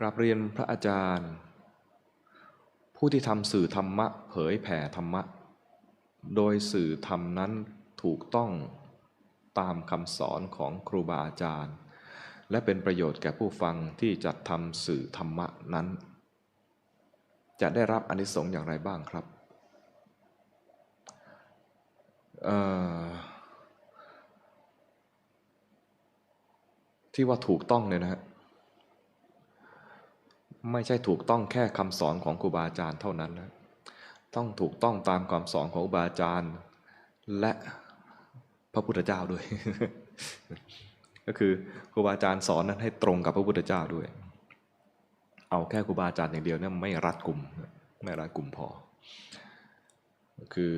กราบเรียนพระอาจารย์ ผู้ที่ทำสื่อธรรมะ เผยแผ่ธรรมะ โดยสื่อธรรมนั้นถูกต้องตามคำสอนของครูบาอาจารย์ และเป็นประโยชน์แก่ผู้ฟังที่จัดทำสื่อธรรมะนั้น จะได้รับอนิสงส์อย่างไรบ้างครับที่ว่าถูกต้องเนี่ยนะฮะ ไม่ใช่ถูกต้องแค่คำสอนของครูบาอาจารย์เท่านั้นนะต้องถูกต้องตามคำสอนของครูบาอาจารย์ และพระพุทธเจ้าด้วย ก็คือครูบาอาจารย์สอนนั้นให้ตรงกับพระพุทธเจ้าด้วย เอาแค่ครูบาอาจารย์อย่างเดียวเนี่ยไม่รัดกลุ่มไม่รัดกลุ่มพอ คือ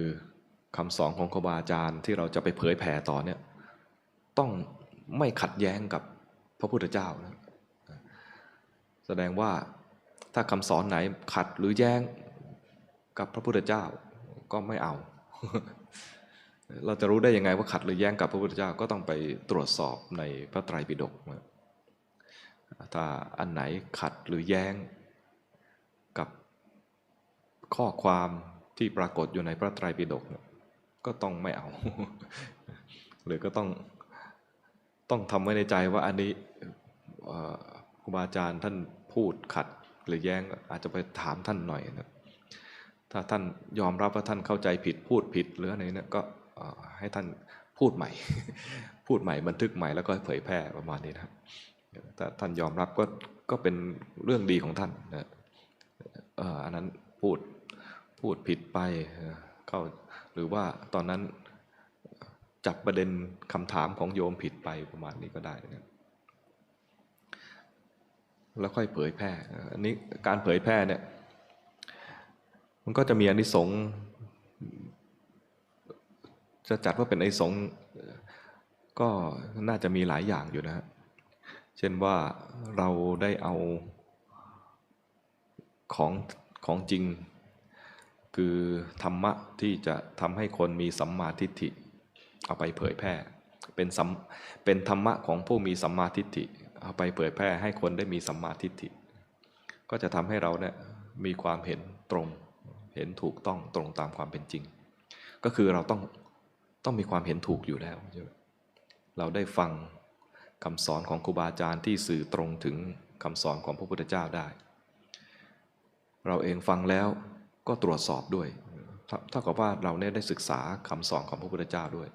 คำสอนของครูบาอาจารย์ที่เราจะไปเผยแผ่ต่อเนี่ยต้องไม่ขัดแย้งกับพระพุทธเจ้านะ แสดงว่าถ้าคำสอนไหนขัดหรือแย้งกับพระพุทธเจ้าก็ไม่เอา เราจะรู้ได้ยังไงว่าขัดหรือแย้งกับพระพุทธเจ้าก็ต้องไปตรวจสอบในพระไตรปิฎกถ้าอันไหนขัดหรือแย้งกับข้อความที่ปรากฏอยู่ในพระไตรปิฎกก็ต้องไม่เอา หรือก็ต้องต้องทำไว้ในใจว่าอันนี้ครูบาอาจารย์ท่าน พูดขัดหรือแย้งอาจจะไปถามท่านหน่อยนะถ้าท่านยอมรับว่าท่านเข้าใจผิดพูดผิดหรืออะไรเนี่ยก็ให้ท่านพูดใหม่ พูดใหม่บันทึกใหม่แล้วก็เผยแพร่ประมาณนี้นะครับถ้าท่านยอมรับก็ก็เป็นเรื่องดีของท่านนะอันนั้นพูดพูดผิดไปเข้าหรือว่าตอนนั้นจับประเด็นคำถามของโยมผิดไปประมาณนี้ก็ได้นะ แล้วค่อยเผยแพร่อันนี้การเผยแพร่เนี่ยมันก็จะมีอานิสงส์จะจัดว่าเป็นอานิสงส์ก็น่าจะมีหลายอย่างอยู่นะฮะเช่นว่าเราได้เอาของของจริง คือธรรมะที่จะทำให้คนมีสัมมาทิฏฐิเอาไปเผยแพร่เป็นเป็นธรรมะของผู้มีสัมมาทิฏฐิ เอาไปเผยแพร่ให้คนได้มีสัมมาทิฏฐิ ก็จะทำให้เราเนี่ยมีความเห็นตรง เห็นถูกต้องตรงตามความเป็นจริง ก็คือเราต้องต้องมีความเห็นถูกอยู่แล้ว เราได้ฟังคำสอนของครูบาอาจารย์ที่สื่อตรงถึงคำสอนของพระพุทธเจ้าได้ เราเองฟังแล้วก็ตรวจสอบด้วยเท่ากับว่าเราเนี่ยได้ศึกษาคำสอนของพระพุทธเจ้าด้วย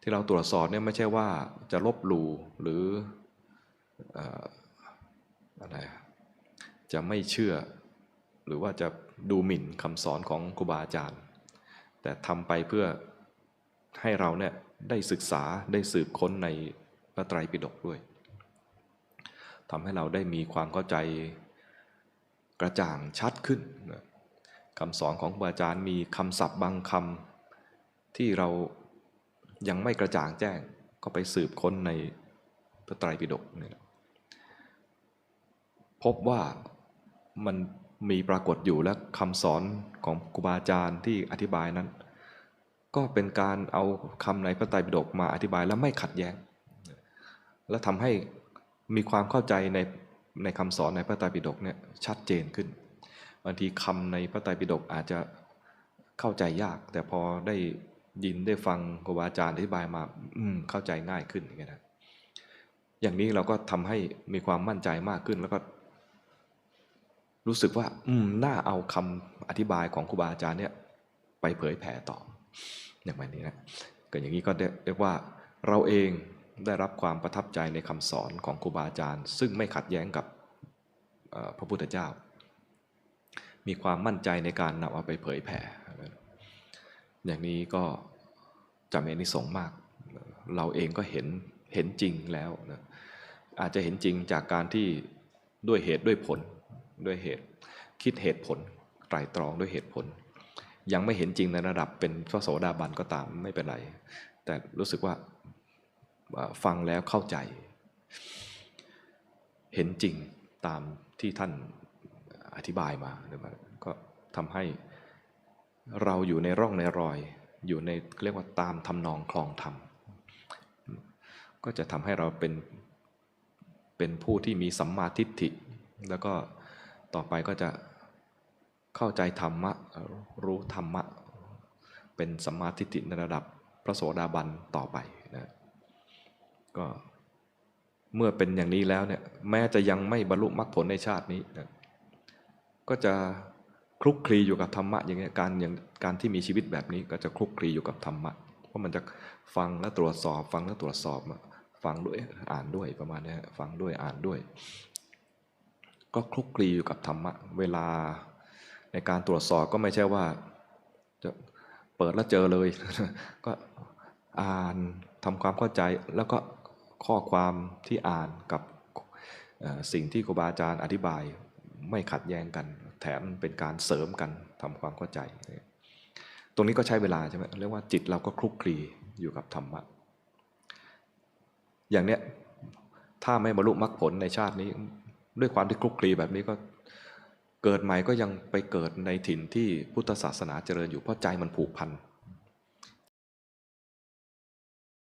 ที่เราตรวจสอบเนี่ยไม่ใช่ว่าจะลบหลู่หรือ อะไรจะไม่เชื่อ หรือว่าจะดูหมิ่นคำสอนของครูบาอาจารย์ แต่ทำไปเพื่อให้เราเนี่ยได้ศึกษาได้สืบค้นในพระไตรปิฎกด้วยทำให้เราได้มีความเข้าใจกระจ่างชัดขึ้นคำสอนของครูบาอาจารย์มีคำศัพท์บางคำที่เรายังไม่กระจ่างแจ้งก็ไปสืบค้นในพระไตรปิฎกนี่ยนะ พบว่ามันมีปรากฏอยู่และคำสอนของครูบาอาจารย์ที่อธิบายนั้น ก็เป็นการเอาคำในพระไตรปิฎกมาอธิบายแล้วไม่ขัดแย้ง และทำให้มีความเข้าใจในในคำสอนในพระไตรปิฎกเนี่ยชัดเจนขึ้นบางทีคำในพระไตรปิฎกอาจจะเข้าใจยาก แต่พอได้ยินได้ฟังครูบาอาจารย์อธิบายมาอืมเข้าใจง่ายขึ้นอย่างเงี้ยนะอย่างนี้เราก็ทำให้มีความมั่นใจมากขึ้นแล้วก็ รู้สึกว่า อืมน่าเอาคำอธิบายของครูบาอาจารย์เนี่ยไปเผยแผ่ต่อ อย่างแบบนี้นะก็อย่างนี้ก็เรียกว่าเราเองได้รับความประทับใจในคำสอนของครูบาอาจารย์ ซึ่งไม่ขัดแย้งกับพระพุทธเจ้า มีความมั่นใจในการนำเอาไปเผยแผ่ อย่างนี้ก็จะมีอนิสงส์มาก เราเองก็เห็นเห็นจริงแล้วนะอาจจะเห็นจริงจากการที่ด้วยเหตุด้วยผล ด้วยเหตุ คิดเหตุผลไตรตรองด้วยเหตุผล ยังไม่เห็นจริงในระดับเป็นพระโสดาบันก็ตามไม่เป็นไร แต่รู้สึกว่าฟังแล้วเข้าใจ เห็นจริงตามที่ท่านอธิบายมาหรือมาก็ทำให้เราอยู่ในร่องในรอย อยู่ในเรียกว่าตามทำนองคลองธรรมก็จะทำให้เราเป็นเป็นผู้ที่มีสัมมาทิฏฐิ แล้วก็ ต่อไปก็จะเข้าใจธรรมะ รู้ธรรมะ เป็นสัมมาทิฏฐิในระดับพระโสดาบันต่อไปนะก็เมื่อเป็นอย่างนี้แล้วเนี่ยแม้จะยังไม่บรรลุมรรคผลในชาตินี้นะก็จะคลุกคลีอยู่กับธรรมะอย่างเงี้ยการอย่างการที่มีชีวิตแบบนี้ก็จะคลุกคลีอยู่กับธรรมะ เพราะมันจะฟังและตรวจสอบ ฟังและตรวจสอบฟังด้วยอ่านด้วยประมาณนี้ฟังด้วยอ่านด้วย ก็คลุกคลีอยู่กับธรรมะเวลาในการตรวจสอบก็ไม่ใช่ว่าจะเปิดแล้วเจอเลย ก็อ่านทำความเข้าใจแล้วก็ข้อความที่อ่านกับสิ่งที่ครูบาอาจารย์อธิบายไม่ขัดแย้งกัน แถมเป็นการเสริมกันทำความเข้าใจ ตรงนี้ก็ใช้เวลาใช่ไหมเรียกว่าจิตเราก็คลุกคลีอยู่กับธรรมะอย่างเนี้ยถ้าไม่บรรลุมรรคผลในชาตินี้ ด้วยความที่คลุกคลีแบบนี้ก็เกิดใหม่ก็ยังไปเกิดในถิ่นที่พุทธศาสนาเจริญอยู่เพราะใจมันผูกพัน